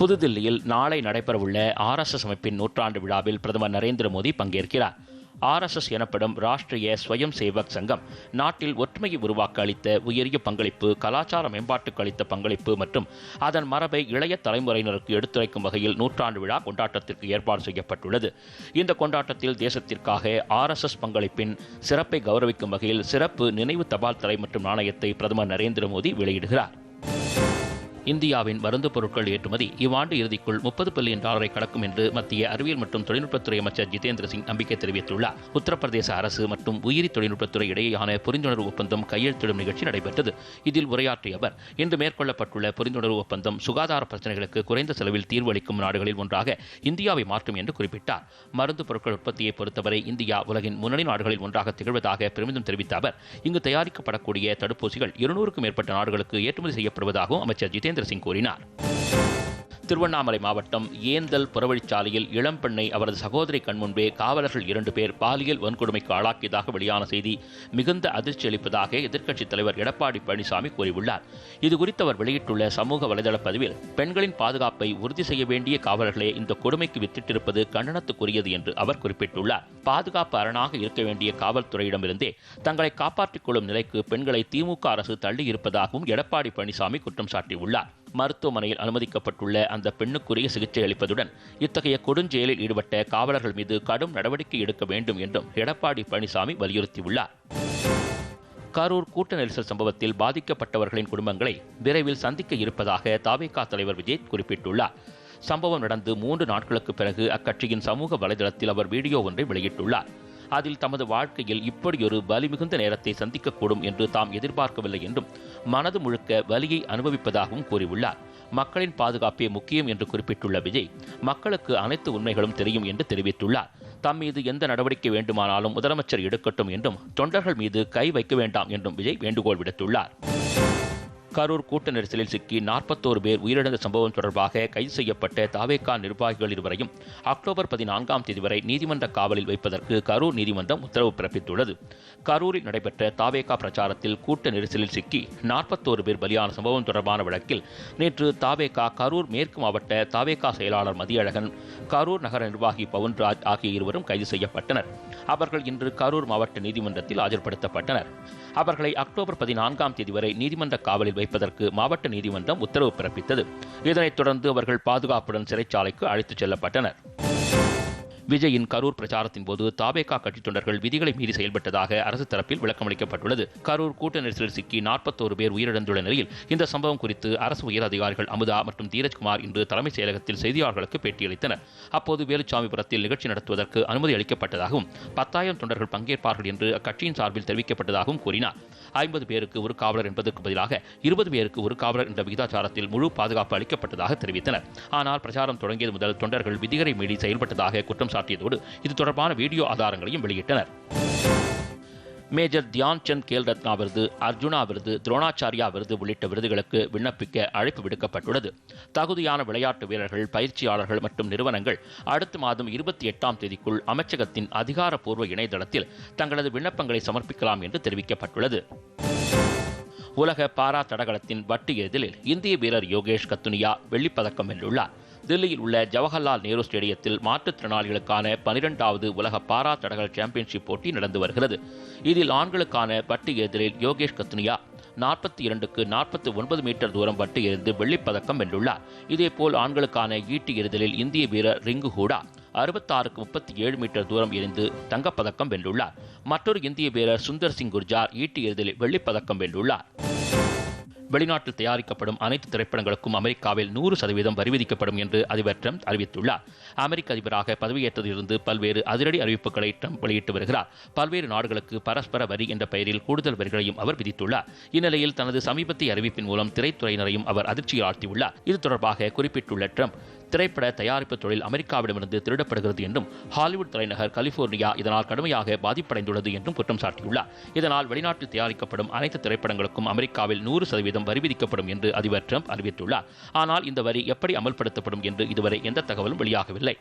புதுதில்லியில் நாளை நடைபெறவுள்ள ஆர்எஸ்எஸ் அமைப்பின் நூற்றாண்டு விழாவில் பிரதமர் நரேந்திர மோடி பங்கேற்கிறார். ஆர்எஸ்எஸ் எனப்படும் ராஷ்டிரிய ஸ்வயம் சேவக் சங்கம் நாட்டில் ஒற்றுமையை உருவாக்க அளித்த உயரிய பங்களிப்பு கலாச்சார மேம்பாட்டுக்கு அளித்த பங்களிப்பு மற்றும் அதன் மரபை இளைய தலைமுறையினருக்கு எடுத்துரைக்கும் வகையில் நூற்றாண்டு விழா கொண்டாட்டத்திற்கு ஏற்பாடு செய்யப்பட்டுள்ளது. இந்த கொண்டாட்டத்தில் தேசத்திற்காக ஆர்எஸ்எஸ் பங்களிப்பின் சிறப்பை கௌரவிக்கும் வகையில் சிறப்பு நினைவு தபால் தலை மற்றும் நாணயத்தை பிரதமர் நரேந்திர மோடி வெளியிடுகிறார். இந்தியாவின் மருந்து பொருட்கள் ஏற்றுமதி இவ்வாண்டு இறுதிக்குள் முப்பது பில்லியன் டாலரை கடக்கும் என்று மத்திய அறிவியல் மற்றும் தொழில்நுட்பத்துறை அமைச்சர் ஜிதேந்திர சிங் நம்பிக்கை தெரிவித்துள்ளார். உத்தரப்பிரதேச அரசு மற்றும் உயிரி தொழில்நுட்பத்துறை இடையேயான புரிந்துணர்வு ஒப்பந்தம் கையெழுத்திடும் நிகழ்ச்சி நடைபெற்றது. இதில் உரையாற்றிய அவர் இன்று மேற்கொள்ளப்பட்டுள்ள புரிந்துணர்வு ஒப்பந்தம் சுகாதார பிரச்சனைகளுக்கு குறைந்த செலவில் தீர்வு அளிக்கும் நாடுகளில் ஒன்றாக இந்தியாவை மாற்றும் என்று குறிப்பிட்டார். மருந்து பொருட்கள் உற்பத்தியை பொறுத்தவரை இந்தியா உலகின் முன்னணி நாடுகளில் ஒன்றாக திகழ்வதாக பெருமிதம் தெரிவித்த அவர் இங்கு தயாரிக்கப்படக்கூடிய தடுப்பூசிகள் இருநூறுக்கும் மேற்பட்ட நாடுகளுக்கு ஏற்றுமதி செய்யப்படுவதாகவும் அமைச்சர் ஜிதேந்திர ஜிதேந்திர சிங் கூறினார் திருவண்ணாமலை மாவட்டம் ஏந்தல் புறவழிச்சாலையில் இளம்பெண்ணை அவரது சகோதரி கண்முன்பே காவலர்கள் இரண்டு பேர் பாலியல் வன்கொடுமைக்கு ஆளாக்கியதாக வெளியான செய்தி மிகுந்த அதிர்ச்சி அளிப்பதாக எதிர்க்கட்சித் தலைவர் எடப்பாடி பழனிசாமி கூறியுள்ளார். இதுகுறித்து அவர் வெளியிட்டுள்ள சமூக வலைதள பதிவில் பெண்களின் பாதுகாப்பை உறுதி செய்ய வேண்டிய காவலர்களே இந்த கொடுமைக்கு வித்திட்டிருப்பது கண்டனத்துக்குரியது என்று அவர் குறிப்பிட்டுள்ளார். பாதுகாப்பு அரணாக இருக்க வேண்டிய காவல்துறையிடமிருந்தே தங்களை காப்பாற்றிக் கொள்ளும் நிலைக்கு பெண்களை திமுக அரசு தள்ளியிருப்பதாகவும் எடப்பாடி பழனிசாமி குற்றம் சாட்டியுள்ளார். மருத்துவமனையில் அனுமதிக்கப்பட்டுள்ள அந்த பெண்ணுக்குரிய சிகிச்சை அளிப்பதுடன் இத்தகைய கொடுஞ்செயலில் ஈடுபட்ட காவலர்கள் மீது கடும் நடவடிக்கை எடுக்க வேண்டும் என்றும் எடப்பாடி பழனிசாமி வலியுறுத்தியுள்ளார். கரூர் கூட்ட நெரிசல் சம்பவத்தில் பாதிக்கப்பட்டவர்களின் குடும்பங்களை விரைவில் சந்திக்க இருப்பதாக தாவேகா தலைவர் விஜய் குறிப்பிட்டுள்ளார். சம்பவம் நடந்து மூன்று நாட்களுக்கு பிறகு அக்கட்சியின் சமூக வலைதளத்தில் அவர் வீடியோ ஒன்றை வெளியிட்டுள்ளார். அதில் தமது வாழ்க்கையில் இப்படியொரு வலி மிகுந்த நேரத்தை சந்திக்கக்கூடும் என்று தாம் எதிர்பார்க்கவில்லை என்றும் மனது முழுக்க வலியை அனுபவிப்பதாகவும் கூறியுள்ளார். மக்களின் பாதுகாப்பே முக்கியம் என்று குறிப்பிட்டுள்ள விஜய் மக்களுக்கு அனைத்து உண்மைகளும் தெரியும் என்று தெரிவித்துள்ளார். தம் மீது எந்த நடவடிக்கை வேண்டுமானாலும் முதலமைச்சர் எடுக்கட்டும் என்றும் தொண்டர்கள் மீது கை வைக்க வேண்டாம் என்றும் விஜய் வேண்டுகோள் விடுத்துள்ளார். கரூர் கூட்ட நெரிசலில் சிக்கி நாற்பத்தோரு பேர் உயிரிழந்த சம்பவம் தொடர்பாக கைது செய்யப்பட்ட தாவேகா நிர்வாகிகள் இருவரையும் அக்டோபர் பதினான்காம் தேதி வரை நீதிமன்ற காவலில் வைப்பதற்கு கரூர் நீதிமன்றம் உத்தரவு பிறப்பித்துள்ளது. கரூரில் நடைபெற்ற தாவேகா பிரச்சாரத்தில் கூட்ட நெரிசலில் சிக்கி நாற்பத்தோரு பேர் பலியான சம்பவம் தொடர்பான வழக்கில் நேற்று தாவேகா கரூர் மேற்கு மாவட்ட தாவேகா செயலாளர் மதியழகன் கரூர் நகர நிர்வாகி பவுன்ராஜ் ஆகிய இருவரும் கைது செய்யப்பட்டனர். அவர்கள் இன்று கரூர் மாவட்ட நீதிமன்றத்தில் ஆஜர்படுத்தப்பட்டனர். அவர்களை அக்டோபர் பதினான்காம் தேதி வரை நீதிமன்ற காவலில் வைப்பதற்கு மாவட்ட நீதிமன்றம் உத்தரவு பிறப்பித்தது. இதனைத் தொடர்ந்து அவர்கள் பாதுகாப்புடன் சிறைச்சாலைக்கு அழைத்துச் செல்லப்பட்டனர். விஜயின் கரூர் பிரச்சாரத்தின் போது தாவேகா கட்சி தொண்டர்கள் விதிகளை மீறி செயல்பட்டதாக அரசு தரப்பில் விளக்கமளிக்கப்பட்டுள்ளது. கரூர் கூட்ட நெரிசலில் சிக்கி நாற்பத்தோரு பேர் உயிரிழந்துள்ள நிலையில் இந்த சம்பவம் குறித்து அரசு உயர் அதிகாரிகள் அமுதா மற்றும் தீரஜ்குமார் இன்று தலைமைச் செயலகத்தில் செய்தியாளர்களுக்கு பேட்டியளித்தனர். அப்போது வேலுச்சாமிபுரத்தில் நிகழ்ச்சி நடத்துவதற்கு அனுமதி அளிக்கப்பட்டதாகவும் பத்தாயிரம் தொண்டர்கள் பங்கேற்பார்கள் என்று அக்கட்சியின் சார்பில் தெரிவிக்கப்பட்டதாகவும் கூறினார். ஐம்பது பேருக்கு ஒரு காவலர் என்பதற்கு பதிலாக இருபது பேருக்கு ஒரு காவலர் என்ற விகிதாச்சாரத்தில் முழு பாதுகாப்பு அளிக்கப்பட்டதாக தெரிவித்தனர். ஆனால் பிரச்சாரம் தொடங்கியது முதல் தொண்டர்கள் விதிகளை மீறி செயல்பட்டதாக குற்றம் சாட்டியதோடு இது தொடர்பான வீடியோ ஆதாரங்களையும் வெளியிட்டனர். மேஜர் தியான் சந்த் கேல் ரத்னா விருது அர்ஜுனா விருது துரோணாச்சாரியா விருது உள்ளிட்ட விருதுகளுக்கு விண்ணப்பிக்க அழைப்பு விடுக்கப்பட்டுள்ளது. தகுதியான விளையாட்டு வீரர்கள் பயிற்சியாளர்கள் மற்றும் நிறுவனங்கள் அடுத்த மாதம் இருபத்தி எட்டாம் தேதிக்குள் அமைச்சகத்தின் அதிகாரப்பூர்வ இணையதளத்தில் தங்களது விண்ணப்பங்களை சமர்ப்பிக்கலாம் என்று தெரிவிக்கப்பட்டுள்ளது. உலக பாரா தடகளத்தின் வட்டு எதிரில் இந்திய வீரர் யோகேஷ் கத்துனியா வெள்ளிப்பதக்கம் வென்றுள்ளார். தில்லியில் உள்ள ஜவஹர்லால் நேரு ஸ்டேடியத்தில் மாற்றுத்திறனாளிகளுக்கான பனிரெண்டாவது உலக பாரா தடகள சாம்பியன்ஷிப் போட்டி நடந்து வருகிறது. இதில் ஆண்களுக்கான பட்டு எதிரில் யோகேஷ் கத்னியா நாற்பத்தி இரண்டுக்கு நாற்பத்தி ஒன்பது மீட்டர் தூரம் பட்டு எறிந்து வெள்ளிப்பதக்கம் வென்றுள்ளார். இதேபோல் ஆண்களுக்கான ஈட்டி எறிதலில் இந்திய வீரர் ரிங்கு ஹூடா அறுபத்தாறுக்கு முப்பத்தி ஏழு மீட்டர் தூரம் எரிந்து தங்கப்பதக்கம் வென்றுள்ளார். மற்றொரு இந்திய வீரர் சுந்தர் சிங் குர்ஜார் ஈட்டி எறிதலில் வெள்ளிப்பதக்கம் வென்றுள்ளார். வெளிநாட்டில் தயாரிக்கப்படும் அனைத்து திரைப்படங்களுக்கும் அமெரிக்காவில் நூறு சதவீதம் வரி விதிக்கப்படும் என்று அதிபர் ட்ரம்ப் அறிவித்துள்ளார். அமெரிக்க அதிபராக பதவியேற்றதிலிருந்து பல்வேறு அதிரடி அறிவிப்புகளை ட்ரம்ப் வெளியிட்டு வருகிறார். பல்வேறு நாடுகளுக்கு பரஸ்பர வரி என்ற பெயரில் கூடுதல் வரிகளையும் அவர் விதித்துள்ளார். இந்நிலையில் தனது சமீபத்திய அறிவிப்பின் மூலம் திரைத்துறையினரையும் அவர் அதிர்ச்சியில் ஆழ்த்தியுள்ளார். இது தொடர்பாக குறிப்பிட்டுள்ள ட்ரம்ப் திரைப்பட தயாரிப்பு தொழில் அமெரிக்காவிடமிருந்து திருடப்படுகிறது என்றும் ஹாலிவுட் தலைநகர் கலிபோர்னியா இதனால் கடுமையாக பாதிப்படைந்துள்ளது என்றும் குற்றம் சாட்டியுள்ளார். இதனால் வெளிநாட்டில் தயாரிக்கப்படும் அனைத்து திரைப்படங்களுக்கும் அமெரிக்காவில் நூறு சதவீதம் வரி விதிக்கப்படும் என்று அதிபர் ட்ரம்ப் அறிவித்துள்ளார். ஆனால் இந்த வரி எப்படி அமல்படுத்தப்படும் என்று இதுவரை எந்த தகவலும் வெளியாகவில்லை.